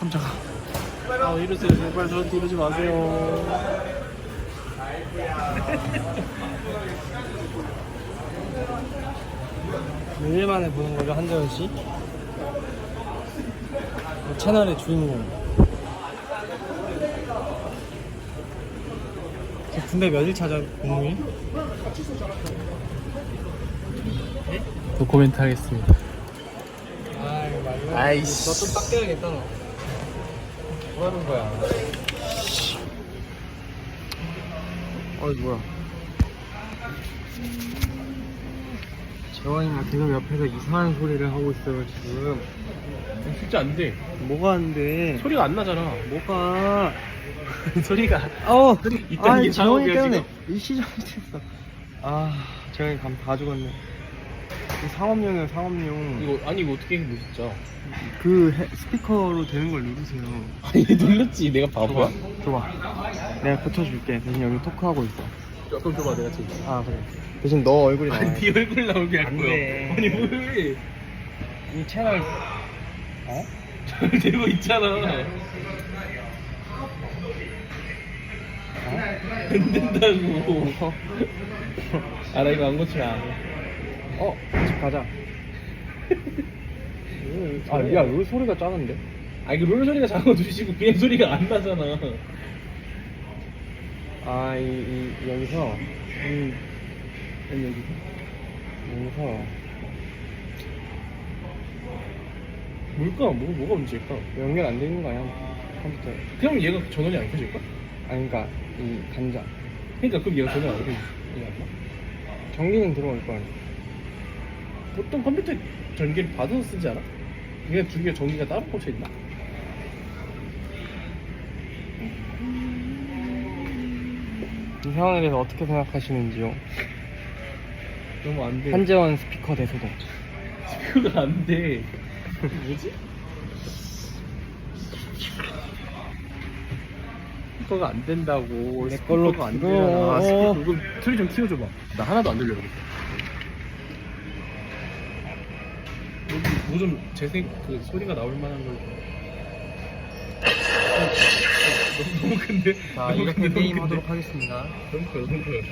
깜짝아. 아 이러세요 제발 저한테 이러지 마세요. 몇일 만에 보는 거죠 한재원 씨? 이 채널의 주인공. 저 군대 몇일 차죠 공무일? 노코멘트 하겠습니다. 아. 아이씨. 너 좀 닦여야겠다 너. 뭐 하는 거야? 어이 뭐야? 재원이가 계속 옆에서 이상한 소리를 하고 있어요 지금. 진짜 안 돼. 뭐가 안 돼? 소리가 안 나잖아. 뭐가? 소리가. 어, 일단 아, 이게 재원이 작업이야, 때문에 일시정지 됐어. 아, 재원이 감다 죽었네. 이 상업용이에요, 상업용. 이거 아니 이거 어떻게 해 진짜. 그 해- 스피커로 되는 걸 누르세요. 아니 눌렀지 내가 바보야. 줘봐. 내가 고쳐줄게. 대신 여기 토크하고 있어. 조금 줘봐 내가 지금. 아, 그래. 대신 너 얼굴이 나와. 아니 네 얼굴 나오게 할안 거야. 돼. 아니 왜? 이 채널. 어? 잘 되고 있잖아. 안 된다고. 알아 이거 안 고치면 안 해. 어, 집 가자. 아, 야, 왜 소리가 작은데? 아 이거 롤 소리가 작아 두시고 그냥 소리가 안 나잖아. 아, 이, 이 여기서, 음, 여기서, 여기서 뭘까? 뭐 뭐가 문제일까? 연결 안 돼 있는 거 아니야? 컴퓨터. 그럼 얘가 전원이 안 켜질까? 아니, 그러니까 이 간자. 그러니까 그럼 얘가 전원 안 켜질 이해 안 나? 전기는 들어올 거 아니야? 보통 컴퓨터 전기를 받아서 쓰지 않아? 얘가 두 개가 전기가 따로 꽂혀 있나? 이 상황에 대해서 어떻게 생각하시는지요? 너무 안 돼. 한재원 스피커 대소동. 스피커가 안 돼. 뭐지? 스피커가 안 된다고. 내 걸로 스피커가 안 들어. 되잖아. 스피커 이거 소리 좀 키워줘봐. 나 하나도 안 들려. 뭐 좀 재생 그 소리가 나올 만한 걸. 어, 어, 너무, 너무 큰데. 자, 너무 이렇게 큰데, 너무 큰데. 하도록 하겠습니다. 너무 커요, 너무 커요.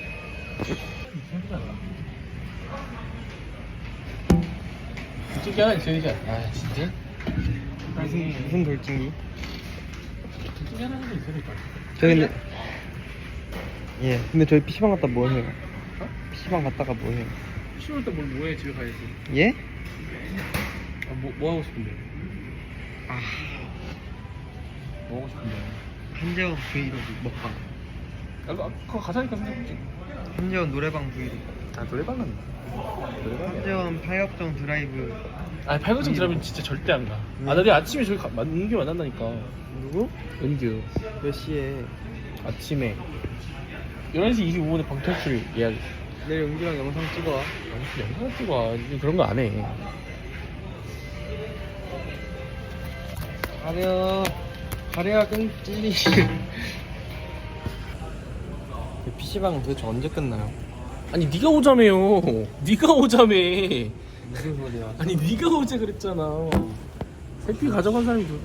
이쪽이 하나 되지 않나? 아, 진짜? 무슨, 무슨 돌진기? 이쪽이 하나 정도 있어야 될것 같아. 저희 근데, 예, 근데 저희 PC방 갔다 뭐 해요? PC방 갔다가 뭐 해요? 10월 때뭘 뭐해 집에 가야지. 예? 아, 뭐, 뭐 하고 싶은데? 아, 뭐 하고 싶은데? 한재원 브이로그 먹방. 아, 그, 그거 가자니까 생각했지. 한재원 노래방 브이로그. 아, 노래방 간다. 노래방이야. 한재원 파역정 드라이브. 아, 팔각정 드라면 진짜 절대 안 가. 아, 나 내일 아침에 저기 가, 만- 은규 만난다니까. 누구? 은규. 몇 시에? 아침에. 11시 25분에 방탈출 예약. 내일 은기랑 영상 찍어 와. 영상 찍어 와. 그런 거 안 해. 가려. 가려야 끊지. PC방은 도대체 언제 끝나요? 아니 네가 오자며요. 네가 오자며. 무슨 소리야? 아니 네가 어제 그랬잖아. 새끼 가져간 사람이 좀.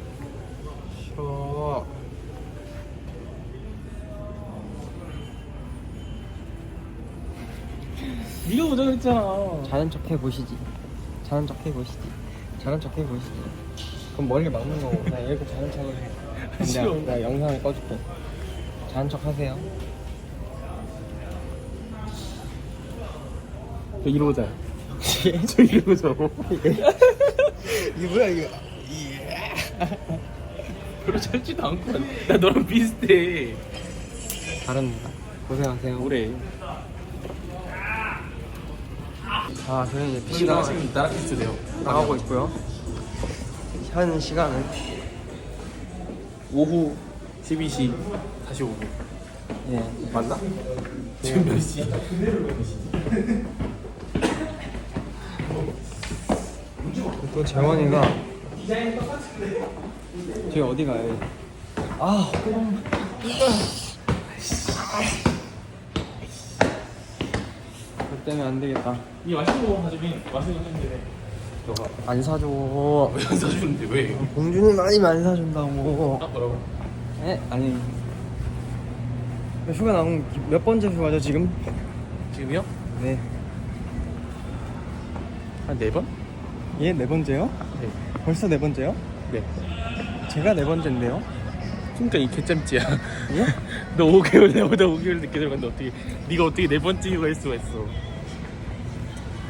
싫어. 네가 오자 그랬잖아. 자는 척 해보시지. 자는 척 해보시지. 자는 척 해보시지. 그럼 머리를 막는 거고 그냥 이렇게 자는 척을 해. 싫어. 내가 영상을 꺼줄게. 자는 척 하세요. 저 이러자. 저 이러자. 이게 뭐야 이거? 별로 짧지도 않고 나 너랑 비슷해. 다릅니다. 고생하세요. 뭐래? 아, 저는 이제 지금 나랑 비슷해요. 나가고 있고요. 현 시간은 오후 12시 45분. 예. 맞나? 지금 몇 시? 또 재원이가 저희 어디 가요? 아, 그 때문에 안 되겠다. 이 맛있는 거 가지고 맛있는 거 했는데. 너가 안 사줘. 왜 안 사주는데 왜? 봉준이 많이 안 사준다고. 아 뭐라고? 에? 아니. 휴가 나온 몇 번째 휴가죠 지금? 지금이요? 네. 한 네 번? 얘 네 번째요? 네. 벌써 네 번째요? 네. 제가 네 번째인데요? 그러니까 이 개짬찌야. 예? 너 5개월 내보다 5개월 늦게 들어갔는데 어떻게 네가 어떻게 네 번째 휴가 할 수가 있어?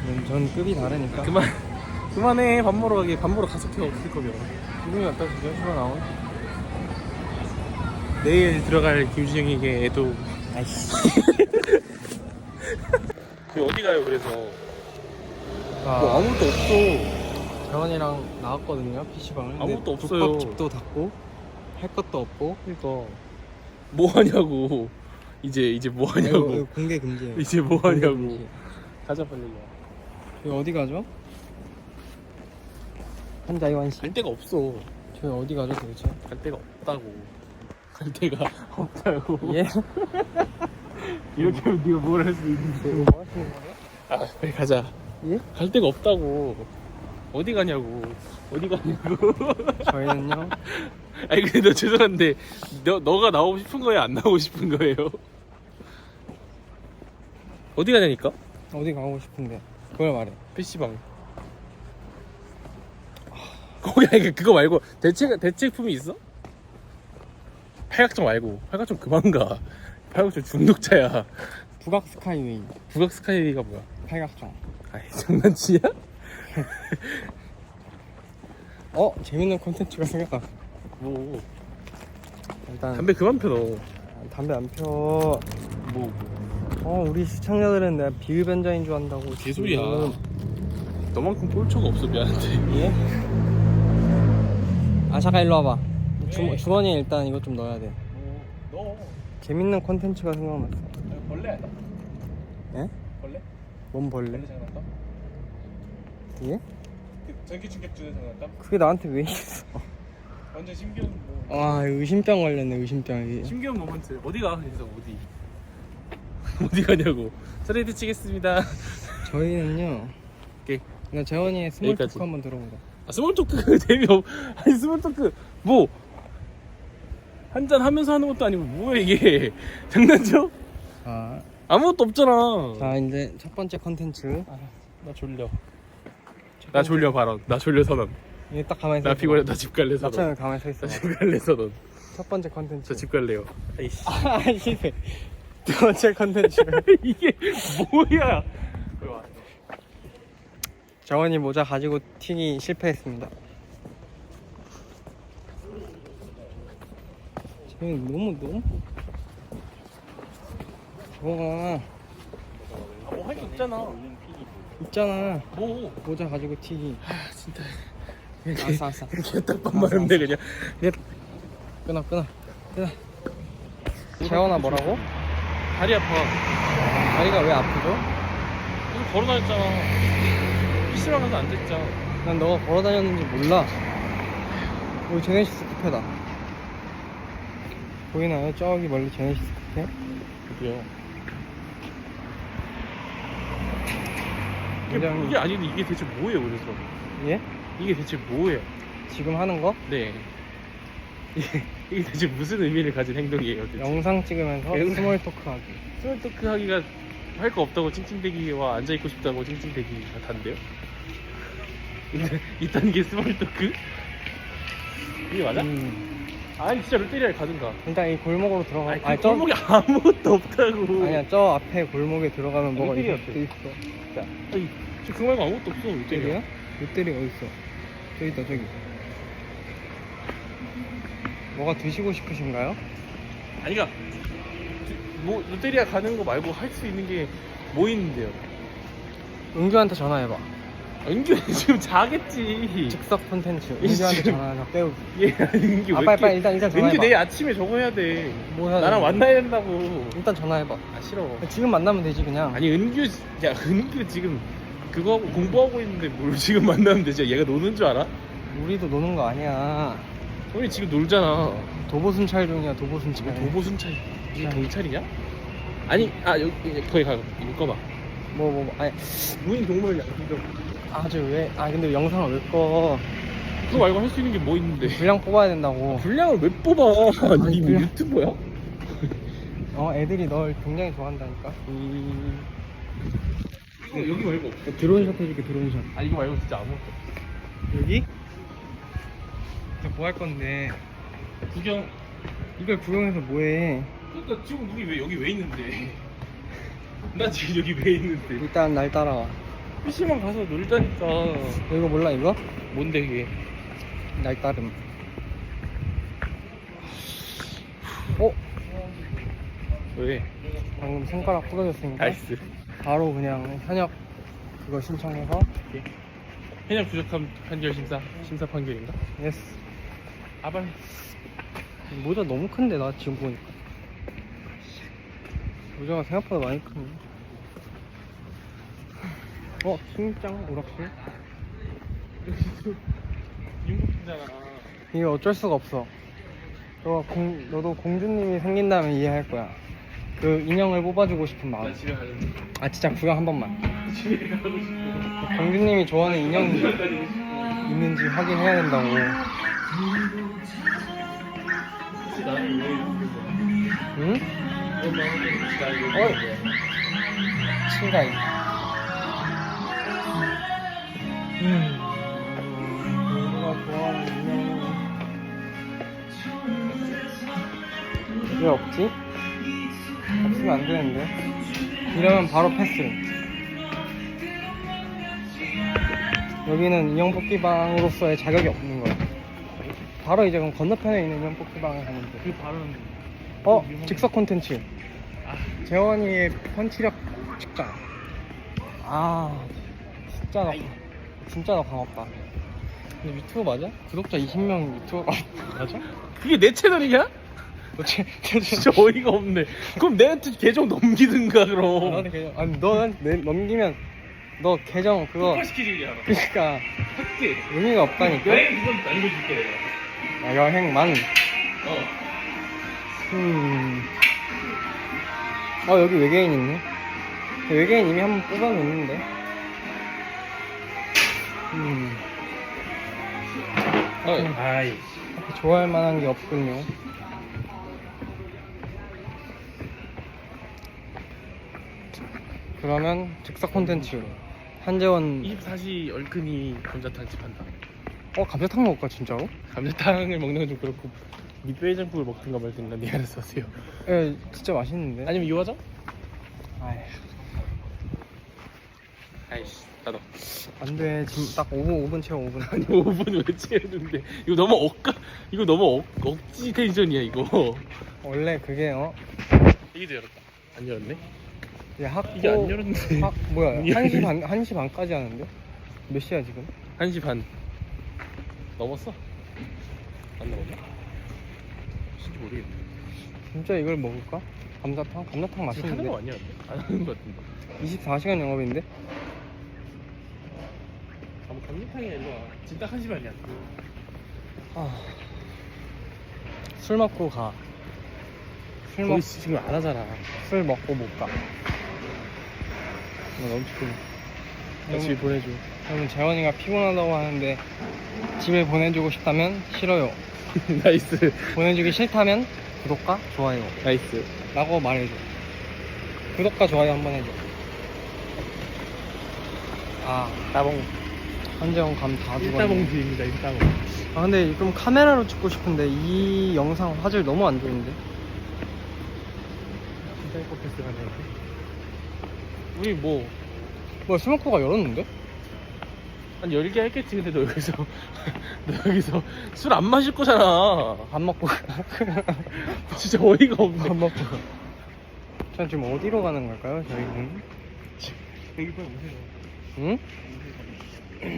음, 전 급이 다르니까. 그만 그만해 밥 먹으러 가게 밥 먹으러 가서 태워 어떻게 거면 기분이 어떠시죠? 휴가 나온? 내일 들어갈 김준영에게 애도 아이씨. 어디 가요 그래서 아, 뭐 아무것도 없어 재원이랑 나왔거든요 PC방을. 아무것도 없어요. 집도 닫고 할 것도 없고. 그러니까 뭐 하냐고 이제 이제 뭐 하냐고 이거, 이거 공개 금지예요. 이제 뭐 공개 하냐고 금지. 가자 빨리 저희 어디 가죠? 한자 이완 씨. 갈 데가 없어. 저희 어디 가죠 도대체? 갈 데가 없다고. 갈 데가 없다고. 예? 이렇게 하면 네가 뭘 할 수 있는데 뭐 하시는 거예요? 아 빨리 가자. 예? 갈 데가 없다고. 어디 가냐고. 어디 가냐고. 저희는요? 아니 근데 너 죄송한데 너 너가 나오고 싶은 거예요? 안 나오고 싶은 거예요? 어디 가냐니까? 어디 가고 싶은데? 그걸 말해. PC방 거기 아니 그거 말고 대체 대체품이 있어? 팔각정 말고 팔각정 그만 가 팔각정 중독자야 북악 스카이웨이 북악 스카이가 뭐야 팔각정. 아이 장난치냐? 어 재밌는 콘텐츠가 생겼다. 뭐 일단 담배 그만 펴너 담배 안 펴. 뭐, 뭐. 어 우리 시청자들은 내가 비흡연자인 줄 안다고. 개소리야 지금. 너만큼 꼴초가 없어 미안한데 예? 아 잠깐 일로 와봐. 왜? 주, 주머니에 일단 이것 좀 넣어야 돼. 너 재밌는 콘텐츠가 생각났어. 벌레 아니야? 예? 벌레? 뭔 벌레? 장난감? 예? 그 전기 충격 주는 장난감? 그게 나한테 왜 있어? 완전 신기한 뭐 아 의심병 걸렸네 의심병이. 신기한 모먼트 어디 가 그래서 어디 어디 가냐고 쓰레기 치겠습니다 저희는요. 오케이 나 재원이의 스몰. 토크 한번 들어보자. 아, 스몰 토크 재미없 아니 스몰 토크 뭐 한잔 하면서 하는 것도 아니고 뭐야 이게 장난쳐? 자, 아무것도 없잖아 자 이제 첫 번째 컨텐츠. 나 졸려 나 졸려 발언 나 졸려 선언 이게 딱 가만히 서 나 있어. 피곤해 나 집 갈래 선언 나처럼 가만히 서 있어. 나 집 갈래 선언 첫 번째 컨텐츠. 저 집 갈래요 아이씨 아 실패. 두 번째 컨텐츠. 이게 뭐야 재원이 모자 가지고 튀기 실패했습니다. 재원이 너무 너무. 재원아 뭐 할 게 있잖아 있잖아. 뭐 모자 가지고 튀기. 아, 진짜 아싸 아싸. 그냥 딱밥 말하면 돼 그냥 그냥 끊어 끊어 끊어. 재원아 뭐라고? 다리 아파 다리가 왜 아프죠? 걸어 다녔잖아 PC방 가서 앉아있자 난 너가 걸어 다녔는지 몰라. 여기 제네시스 카페다. 보이나요? 저기 멀리 제네시스? 그래요 이게, 굉장히- 이게 아닌데 이게 대체 뭐예요 그래서 예? 이게 대체 뭐예요 지금 하는 거? 네 이게, 이게 대체 무슨 의미를 가진 행동이에요 대체 영상 찍으면서 영상- 스몰 토크 하기. 스몰 토크 하기가 할 거 없다고 찡찡대기와 앉아있고 싶다고 찡찡대기가 단데요? 근데 이딴 게 스몰 토크? 이게 맞아? 음, 아니 진짜 롯데리아에 가든가 일단 이 골목으로 들어가. 아니 그 아니, 저, 골목에 아무것도 없다고 아니야 저 앞에 골목에 들어가면 뭐가 롯데리아 있어. 어때? 있어. 자, 아니 지금 그 말고 아무것도 없어 롯데리아 롯데리아? 롯데리아 어디 있어? 저기 있다 저기. 뭐가 드시고 싶으신가요? 아니 그니까 뭐 롯데리아 가는 거 말고 할 수 있는 게 뭐 있는데요? 은규한테 전화해봐. 은규 지금 자겠지 즉석 콘텐츠. 이 은규한테 지금- 빼우기. 얘 아니 은규 아 왜 빨리 이렇게 빨리 일단 일단 전화해봐. 은규 내일 아침에 저거 해야 돼 뭐 해야 나랑 되는데? 만나야 된다고 일단 전화해봐. 아 싫어 지금 만나면 되지 그냥. 아니 은규 야 은규 지금 그거 하고 공부하고 있는데 뭘 지금 만나면 되지 얘가 노는 줄 알아? 우리도 노는 거 아니야. 우리 지금 놀잖아 도보순찰 중이야 도보순찰. 지금 도보순찰 이게 네. 경찰이냐? 아니 아 여기 거기 가 이거 꺼봐 뭐뭐 뭐, 아니 무인 동물 양기금 아주 왜? 아 근데 영상을 왜 꺼? 그거 말고 할 수 있는 게 뭐 있는데 분량 뽑아야 된다고. 분량을 왜 뽑아 아니, 니 그냥- 유튜버야? 어 애들이 널 굉장히 좋아한다니까. 음... 어, 여기 말고 없어 드론샷 해줄게 드론샷. 아 이거 말고 진짜 아무것도 없어 여기? 뭐 할 건데? 구경 이걸 구경해서 뭐해? 그러니까 지금 우리 왜 여기 왜 있는데 나 지금 여기 왜 있는데 일단 날 따라와. PC방 가서 놀자니까 이거 몰라 이거? 뭔데 그게 날 따름. 어? 왜? 방금 손가락 부러졌으니까 나이스 바로 그냥 현역 그거 신청해서 현역 부족함 판결 심사 심사 판결인가? 예스. 아발 모자 너무 큰데 나 지금 보니까 모자가 생각보다 많이 크네 어? 심장 오락실? 이게 어쩔 수가 없어 너 공, 너도 공주님이 생긴다면 이해할 거야 그 인형을 뽑아주고 싶은 마음 나 집에 아 진짜 구경 한 번만 집에 가고 싶어 공주님이 좋아하는 인형이 있는지 확인해야 된다고 혹시 나를 왜 이렇게 거야? 응? 엄마 혹시 나를 왜 어이. 거야? 칠가이 왜 없지? 없으면 안 되는데. 이러면 바로 패스. 여기는 인형 뽑기방으로서의 자격이 없는 거야. 바로 이제 그럼 건너편에 있는 인형 뽑기방에 가면 돼. 그 발언 어? 즉석 콘텐츠. 아. 재원이의 펀치력 측정 아 진짜 나 진짜 나 반갑다. 근데 유튜브 맞아? 구독자 20명 유튜버 맞아? 그게 내 채널이냐? 제, 진짜 어이가 없네. 그럼 내한테 계정 넘기든가 그럼. 나한테 계정 아니 너는 내, 넘기면 너 계정 그거 폭파시키지 알아 그니까 할게 의미가 없다니까. 여행 그건 남겨줄게 내가. 아, 여행만. 어. 음. 어 여기 외계인 있네. 외계인 이미 한번 뽑아놓는데 음 어, 음. 아이 좋아할 만한 게 없군요. 그러면 즉석 콘텐츠 한재원 24시 얼큰이 감자탕집 한다 어 감자탕 먹을까 진짜로? 감자탕을 먹는 건 좀 그렇고 밑배장국을 먹든가 말든가 네 알아서 하세요 예 진짜 맛있는데. 아니면 이화정? 아이, 아이씨 나도 안돼 지금 딱 5분 5분 채워 5분. 아니 5분 왜 채우는데 이거 너무 억까 이거 너무 억, 억지 텐션이야 이거 원래 그게 어 이게 열었다 안 열었네 이게 학고 이게 안 열었는데 학 뭐야 문이 1시 열리네. 반 1시 반까지 하는데 몇 시야 지금? 1시 반 넘었어? 안 넘었나? 진짜 모르겠네 진짜 이걸 먹을까? 감자탕? 감자탕 지금 하는 맛있는데. 거 아니야? 안 하는 거 같은데 24시간 영업인데? 아, 뭐 감자탕이야 일로 와 지금 딱 1시 반이야 아. 술 먹고 가. 술, 먹, 거기 지금 안 하잖아 술 먹고 못 가. 나 너무 피곤해 나 너무- 집에 보내줘 그러면 재원이가 피곤하다고 하는데 집에 보내주고 싶다면 싫어요. 나이스 보내주기 싫다면 구독과 좋아요. 나이스 라고 말해줘. 구독과 좋아요 한번 해줘. 아, 따봉 한재원 감다 죽었네. 일따봉주입니다 일따봉 아, 근데 좀 카메라로 찍고 싶은데 이 영상 화질 너무 안 좋은데? 진짜 이거 패스 가 네 우리 뭐 뭐야, 스모커가 열었는데? 한 열개 했겠지 근데 너 여기서 너 여기서 술 안 마실 거잖아 밥 먹고. 진짜 어이가 없네 밥 먹고. 전 지금 어디로 가는 걸까요, 저희는? 여기 빨리 오세요 응?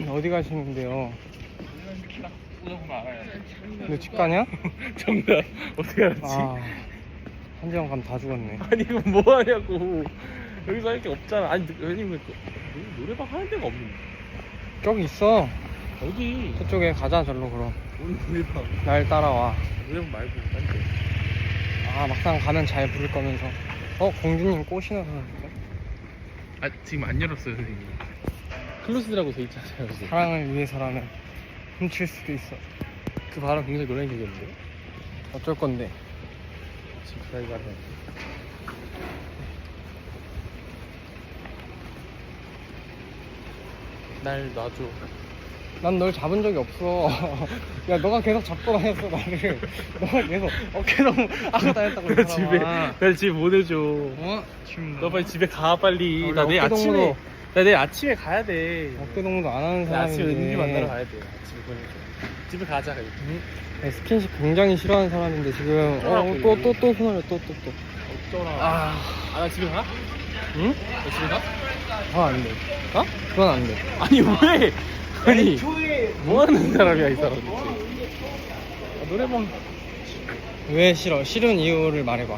어디 가시는데요? 너 집 가냐? 정답 어떻게 알았지? 아, 한재원 감다 죽었네. 아니 이거 뭐 하냐고 여기서 할 게 없잖아 아니 왜냐면 그 노- 노래방 하는 데가 없는데 저기 있어. 여기 저쪽에 가자, 절로 그럼. 노래방 날 따라와. 노래방 말고 딴데 아, 막상 가면 잘 부를 거면서. 어, 공주님 꼬시나 그러는데? 아 지금 안 열었어요 선생님 클로즈라고 돼 있잖아요. 그거. 사랑을 위해서라면 훔칠 수도 있어. 그 발음 굉장히 얘기했는데. 어쩔 건데. 지금 드라이브 하는 날 놔줘. 난 널 잡은 적이 없어. 야, 너가 계속 잡고 다녔어, 나를. 너가 계속 어깨 너무 아고 다녔다고. 나이 집에 사람아. 날 집에 보내줘. 어? 지금 너 빨리 집에 가 빨리. 원래 나 내일 어깨 아침에 동무도- 나 내일 아침에 가야 돼. 어깨 동무도 안 하는 나 아침에 사람인데. 은비 만나러 가야 돼. 집에 보내줘. 집에 가자. 그냥. 네, 스킨십 굉장히 싫어하는 사람인데 지금 어쩌라고, 어, 또 또 또 손을 또또 또. 어쩌라. 아, 아, 나 집에 가? 응? 너 집에 가? 그건 안 돼. 어? 그건 안 돼. 아니 왜? 아니 뭐 하는 사람이야 이 사람 대체. 아, 노래방 왜 싫어? 싫은 이유를 말해봐.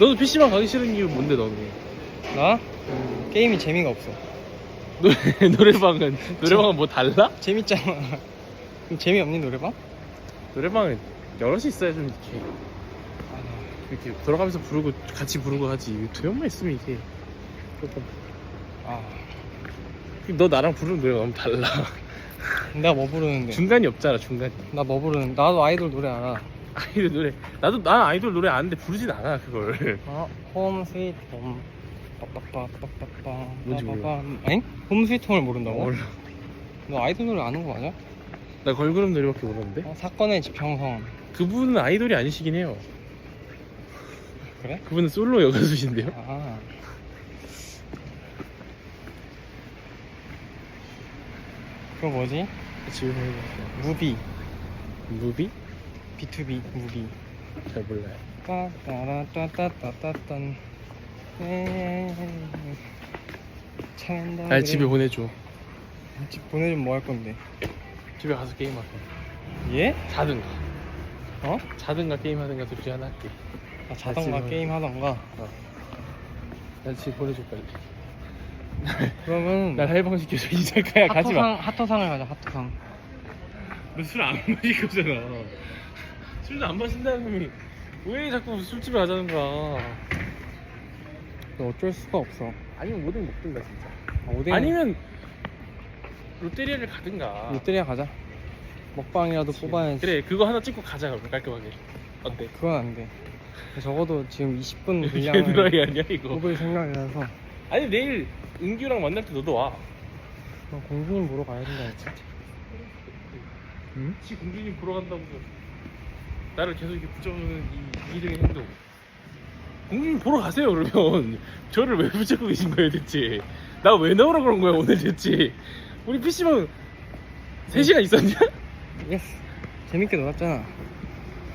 너도 PC방 가기 싫은 이유 뭔데 너는? 나 게임이 재미가 없어. 노래 노래방은 노래방은 뭐 달라? 재밌잖아. 그럼 재미없니 노래방? 노래방은 여럿이 있어야 좀 이렇게 이렇게 돌아가면서 부르고 같이 부르고 하지 두 명만 있으면 이게 조금 아, 너 나랑 부르는 노래가 너무 달라 내가 뭐 부르는데? 중간이 없잖아 중간이 나 뭐 부르는? 나도 아이돌 노래 알아. 아이돌 노래 나도 난 아이돌 노래 아는데 부르진 않아 그걸 어, 홈 스위트 홈. 빠빠빠빠빠빠. 뭔지 몰라. 엥? 홈 스위트 홈을 모른다고? 몰라 너 아이돌 노래 아는 거 맞아? 나 걸그룹 노래밖에 모르는데 어, 사건의 지평선. 그분은 아이돌이 아니시긴 해요 그래? 그분은 솔로 여가수신데요 아. 그거 뭐지? 지금 무비. 무비? B2B 무비. 잘 몰라요 따따라따따따따딴. 날 집에 보내줘. 집 보내주면 뭐 할 건데? 집에 가서 게임하자 예? 자든가. 어? 자든가 게임하든가 둘 중에 하나 할게. 아, 자던가 집에 게임 하던가. 날 집에 보내줘 빨리 그러면 날 해방시켜줘 이자카야. 가지 마. 핫토상 핫토상을 가자 핫토상. 너술안 마실 거잖아 술도 안 마신다는 놈이 왜 자꾸 술집에 가자는 거야? 너 어쩔 수가 없어. 아니면 오뎅 먹든가 진짜 아, 오뎅 아니면 롯데리아를 가든가 롯데리아 가자. 먹방이라도 뽑아야지. 그래 그거 하나 찍고 가자 그럼 깔끔하게 어때? 그건 안 돼. 분량 지금 20분 이게 분량을 드라이 아니야 이거 뽑을 생각이라서 아니 내일 은규랑 만날 때 너도 와너 공주님 보러 가야 된다 했지. 응? 혹시 공주님 보러 간다고 나를 계속 이렇게 붙여주는 이 이등의 행동 공주님 보러 가세요 그러면 저를 왜 붙잡고 계신 거예요 대체 나 왜 나오라 그런 거야 오늘 대체 우리 PC방 3시간 있었냐? 예스. 재밌게 놀았잖아.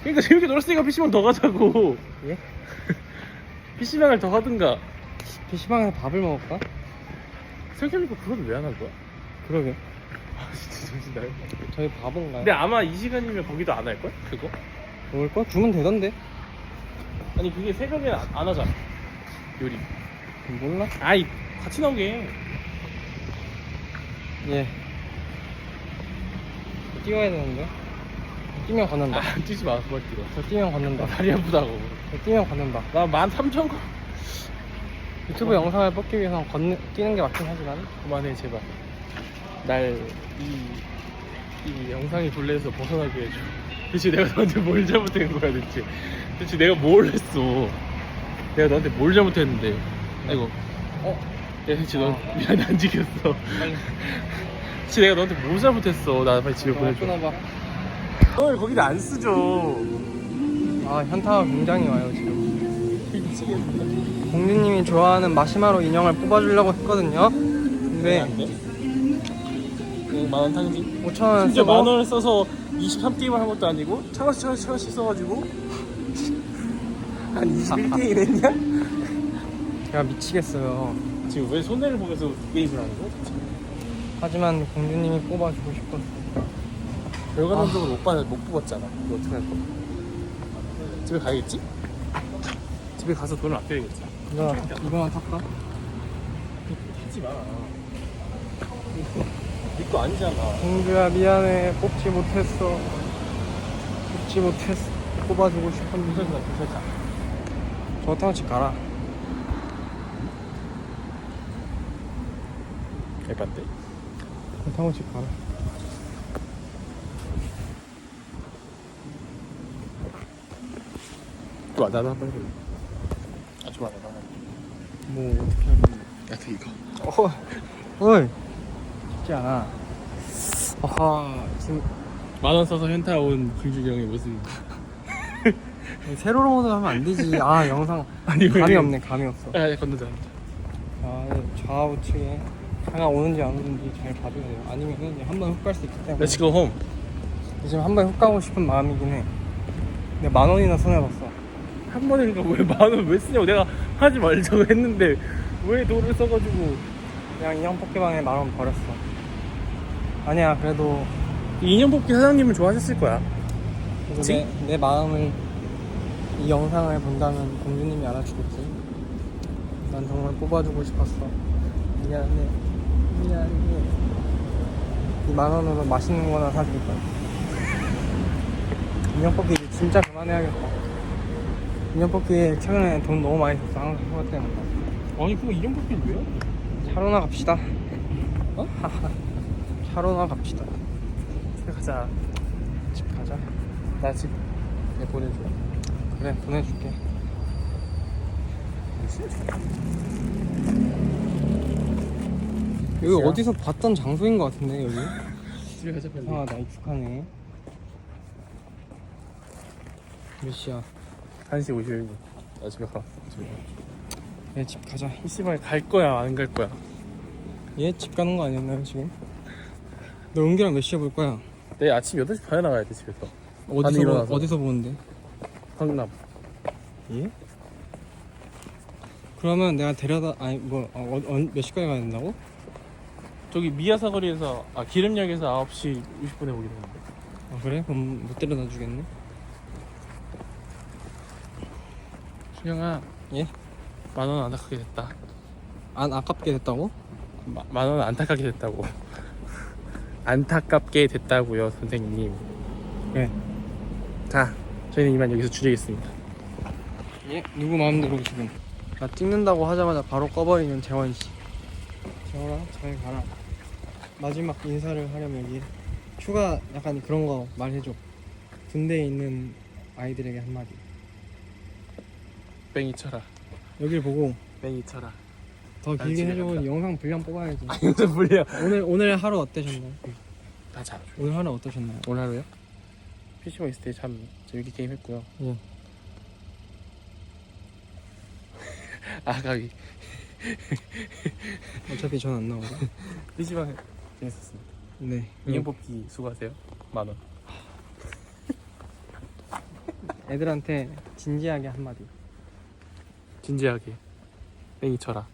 그러니까 재밌게 놀았으니까 PC방 더 가자고 예? PC방을 더 하든가 PC방에서 밥을 먹을까? 생각해보니까 그건 왜 안 한 거야? 그러게. 아 진짜 정신 나요 저희 바본가요? 근데 아마 이 시간이면 거기도 안 할걸? 그거? 먹을 거? 주면 되던데. 아니 그게 새벽에 안, 안 하잖아 요리 몰라? 아이 같이 나오게 예. 뛰어야 되는데. 뛰면 걷는다. 아 뛰지 마 그만 뛰어 저 뛰면 나 걷는다. 다리 아프다고 저 뛰면 걷는다. 나 13,000거 유튜브 영상을 뽑기 위해서 걷는, 뛰는 게 맞긴 하지만. 그만해 제발 날이 이 영상이 본래에서 벗어나게 해줘 대체 내가 너한테 뭘 잘못한 거야 대체 대체 내가 뭘 했어 내가 너한테 뭘 잘못했는데 아이고 어? 야 대체 넌 아. 미안해 안 지켰어 빨리. 대체 내가 너한테 뭘 잘못했어 나 빨리 집에 어, 보내줘 끊어봐. 널 거기다 안 쓰죠 아, 현타가 굉장히 와요, 지금. 미치겠네 공주님이 좋아하는 마시마로 인형을 뽑아주려고 했거든요. 근데 안 돼? 만원 탕진 5천원 심지어 쓰고 만 원을 써서 23 게임을 한 것도 아니고 차가씩 차가씩 차가씩 써가지고 한 21게임 했냐? 제가 미치겠어요. 지금 왜 손해를 보면서 게임을 하는 거야? 대체? 하지만 공주님이 뽑아주고 싶었어. 결과론적으로 못, 받, 못 뽑았잖아 이거 어떻게 할 거야? 집에 가야겠지? 집에 가서 돈을 아껴야겠지 이거, 이거만 살까? 하지 마 니거 아니잖아 공주야, 미안해. 뽑지 못했어. 뽑지 못했어. 뽑아주고 싶었는데. 부서진다 부서 져저 가라. 타고 집 가라. 좋아 나도 한번 해볼래 아 좋아 나도 한번 뭐 어떻게 하는 야그 이거 어, 어이. 쉽지 않아. 아하, 지금 만원 써서 현타 온 형의 모습이 세로로 모드 하면 안 되지. 아, 영상 아니 왜 감이 없네, 감이 없어. 야 건너자 아, 좌우측에 차가 오는지 안 오는지 잘 봐주세요. 아니면은 한번 훅 갈 수 있기 때문에. Let's go home 지금 한번 훅 가고 싶은 마음이긴 해. 근데 만 원이나 손해봤어. 한 번이니까 왜 만원 왜 쓰냐고 내가 하지 말자고 했는데 왜 돈을 써가지고 그냥 인형 포켓방에 만 원 버렸어. 아니야, 그래도 이 인형 뽑기 사장님은 좋아하셨을 거야 그래도? 내, 내 마음을 이 영상을 본다면 공주님이 알아주겠지. 난 정말 뽑아주고 싶었어. 미안해. 미안해. 이 만 원으로 맛있는 거나 사줄 거야. 인형 뽑기 이제 진짜 그만해야겠다. 인형 뽑기에 최근에 돈 너무 많이 썼어. 항상 그것 때문에. 아니 그거 인형 뽑기를 왜 차로나 갑시다. 어? 차로나 갑시다. 집에 가자 집 가자. 나 집 내 보내줘 그래, 보내줄게. 여기? 어디서 봤던 장소인 것 같은데 여기? 집에 가자 빨리 아나 익숙하네 몇 시야? 1시 51분 나 집에 가 집에 얘집 가자 이 씨발 갈 거야 안 갈 거야 얘 집 가는 거 아니었나요 지금? 너 은기랑 몇 시에 볼 거야? 내일 아침 8시 반에 나가야 돼 집에서 어디서 보. 어디서 보는데? 강남 예? 그러면 내가 데려다 아니 뭐 어, 어, 어, 몇 시까지 가야 된다고? 저기 미아사거리에서 아 기름역에서 9시 50분에 오기로 했는데 아 그래? 그럼 못 데려다 주겠네 수영아 예? 만 원 안타깝게 됐다 안 아깝게 됐다고? 만 원 안타깝게 됐다고 안타깝게 됐다고요 선생님 그래 자 저희는 이만 여기서 줄이겠습니다. 예? 누구 마음대로 지금? 나 찍는다고 하자마자 바로 꺼버리는 재원 씨. 재원아 잘 가라. 마지막 인사를 하려면 여기 휴가 약간 그런 거 말해줘. 군대에 있는 아이들에게 한마디. 뺑이 쳐라. 여길 보고 뺑이 쳐라. 더 난 길게 집에 해줘. 간다. 영상 분량 뽑아야지. 이거 불려 오늘 오늘 하루 어떠셨나요? 다자 오늘 하루 어떠셨나요? 오늘 하루요? PC방 있을 때참 재밌게 게임 했고요. 예. 아가위 어차피 전 안 나오고. PC방 재밌었습니다. 네. 인형 뽑기 수고하세요. 만 원. 애들한테 진지하게 한마디. 진지하게. 뺑이 쳐라.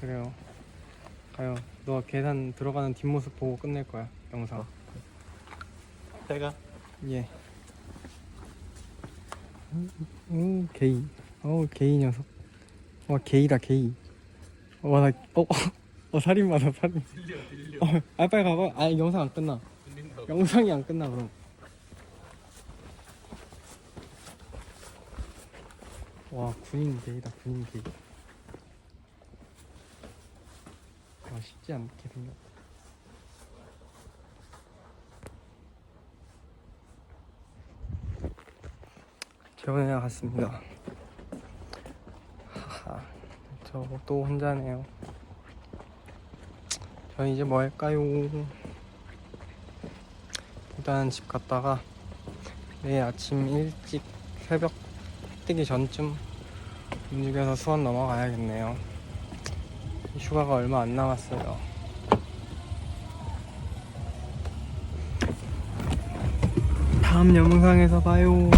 그래요. 가요. 너 계산 들어가는 뒷모습 보고 끝낼 거야 영상. 어. 내가? 예. 오, 게이. 어, 게이 녀석. 와, 게이다, 게이. 와, 나, 어, 어, 어 살인 마다 살인. 들려 들려 어, 아, 빨리 가봐. 아, 영상 안 끝나. 들린다고 영상이 안 끝나, 그럼. 와, 군인 게이다, 군인 게이. 와, 쉽지 않게 생겼다. 재원이랑 갔습니다. 하하, 저또 혼자네요. 저희 이제 뭐 할까요? 일단 집 갔다가 내일 아침 일찍 새벽 뜨기 전쯤 움직여서 수원 넘어가야겠네요. 휴가가 얼마 안 남았어요. 다음 영상에서 봐요.